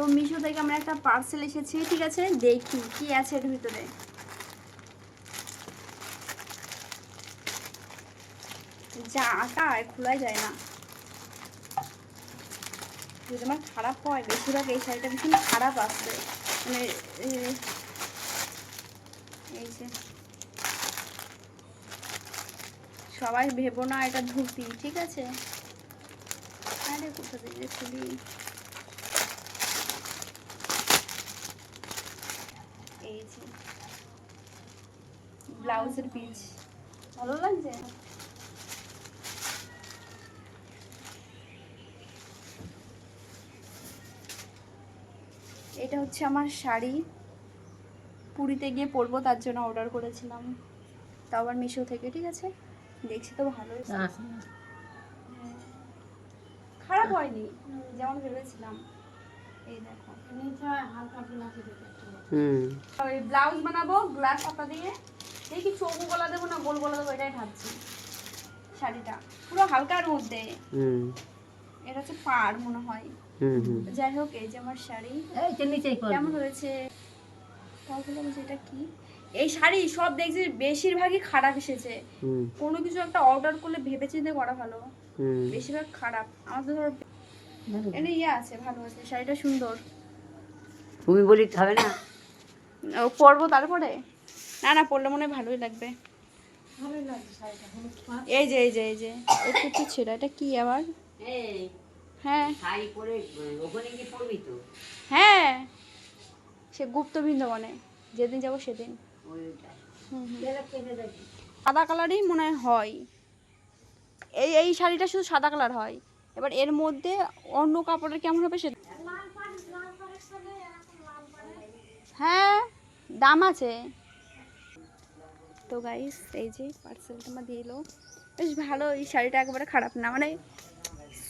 তো মিশো থেকে আমরা একটা পার্সেল এসেছি, ঠিক আছে? দেখি কি আছে এর ভিতরে। যা আটা খোলাই যায় না। যদি আমার খারাপ হয়, বেশিরভাগ এই শাড়িটা ভীষণ খারাপ আসছে মানে এই যে, সবাই ভেবো না এটা ধুতি, ঠিক আছে? আরে, কোথা থেকে খুলি এই যে ব্লাউজের পিস। ভালো লাগছে? এটা হচ্ছে আমার শাড়ি। পুরীতে গিয়ে পরবো তার জন্য অর্ডার করেছিলাম। তাও আবার মিশো থেকে ঠিক আছে? দেখছি তো ভালো। খারাপ হয়নি যেমন ভেবেছিলাম। এই দেখো। হুম। ওই ব্লাউজ বানাবো গ্লাস পাতা দিয়ে। দেখি চৌকো গলা দেবো না গোল গলা দেবো এটাই ভাবছি। শাড়িটা। পুরো হালকার মধ্যে এটা হচ্ছে পাড় মনে হয়। হুম হুম। যাই হোক এই যে আমার শাড়ি। কেমন হয়েছে? এটা কি? এই শাড়ি সব দেখছি বেশিরভাগই খারাপ এসেছে। কোনো কিছু একটা অর্ডার করলে ভেবে চিন্তে করা ভালো। বেশিরভাগ খারাপ। আমার তো ধর এটা ইয়ে আছে ভালো আছে। শাড়িটা সুন্দর। তুমি বলি হবে না? ও পরবো তারপরে? না না পরলে মনে হয় ভালোই লাগবে। এই যে এই যে এই যে একটু একটু ছিল এটা কি আবার? হ্যাঁ। হ্যাঁ। সে গুপ্ত বৃন্দাবনে যেদিন যাব সেদিন। সাদা কালারই মনে হয় হয়। এই এই শাড়িটা শুধু সাদা কালার হয়। এবার এর মধ্যে অন্য কাপড়ের কেমন হবে সে হ্যাঁ দাম আছে। তো গাইস এই যে পার্সেলটা আমার দিয়ে এলো। বেশ ভালো এই শাড়িটা একেবারে খারাপ না মানে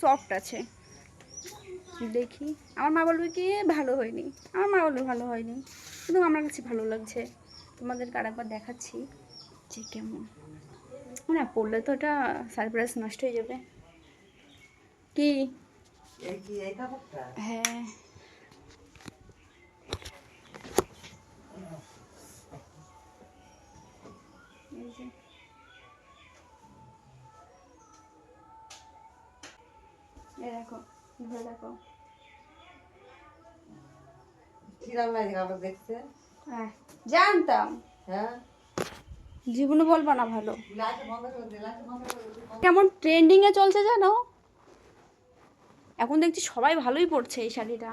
সফট আছে। দেখি আমার মা বলবে কি ভালো হয়নি। আমার মা বলবে ভালো হয়নি। কিন্তু আমার কাছে ভালো লাগছে। তোমাদেরকে আরেকবার দেখাচ্ছি যে কেমন। না পড়লে তো এটা সারপ্রাইজ নষ্ট হয়ে যাবে। কি? হ্যাঁ। দেখো ধরে দেখো। হ্যাঁ জানতাম। হ্যাঁ? জীবনে বলবা না ভালো। কেমন ট্রেন্ডিংয়ে চলছে জানো? এখন দেখছি সবাই ভালোই পড়ছে এই শাড়িটা।